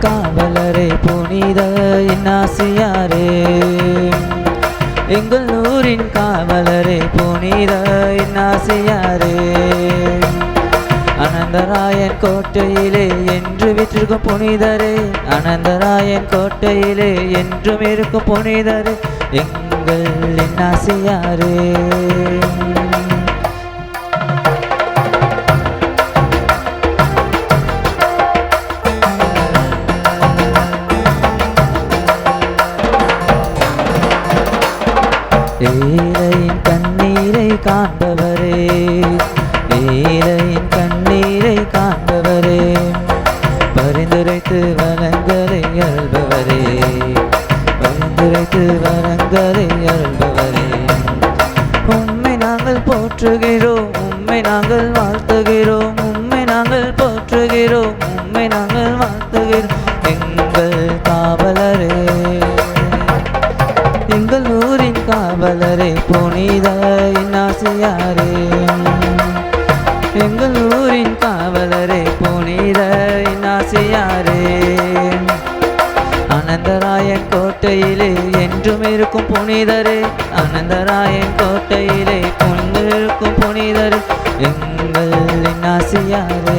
காவலரே புனித இன்னாசியாரே. எங்கள் ஊரின் காவலரே புனித இன்னாசியாரே. அனந்தராயன் கோட்டையிலே என்று விற்றிருக்கும் புனிதரே. அனந்தராயன் கோட்டையிலே என்றும் இருக்கும் புனிதரே. எங்கள் இன்னாசியாரே. ஏழையின் கண்ணீரை காண்பவரே. ஏழையின் கண்ணீரை காண்பவரே. பரிந்துரைத்து வளங்களை அருள்பவரே. பரிந்துரைத்து வரங்களை அருள்பவரே. உண்மை நாங்கள் போற்றுகிறோம் உண்மை நாங்கள் வாழ்த்துகிறோம் உண்மை நாங்கள் போற்றுகிறோம் உண்மை நாங்கள் வாழ்த்துகிறோம். எங்கள் காவலரே. எங்கள் ஊரில் காவலரே புனித இன்னாசியாரே எங்கள் ஊரின் காவலரே புனித இன்னாசியாரே அனந்தராயன் கோட்டையிலே என்றும் இருக்கும் புனிதரே. அனந்தராயன் கோட்டையிலே கொண்டு இருக்கும் புனிதரே. எங்கள் இன்னாசியாரே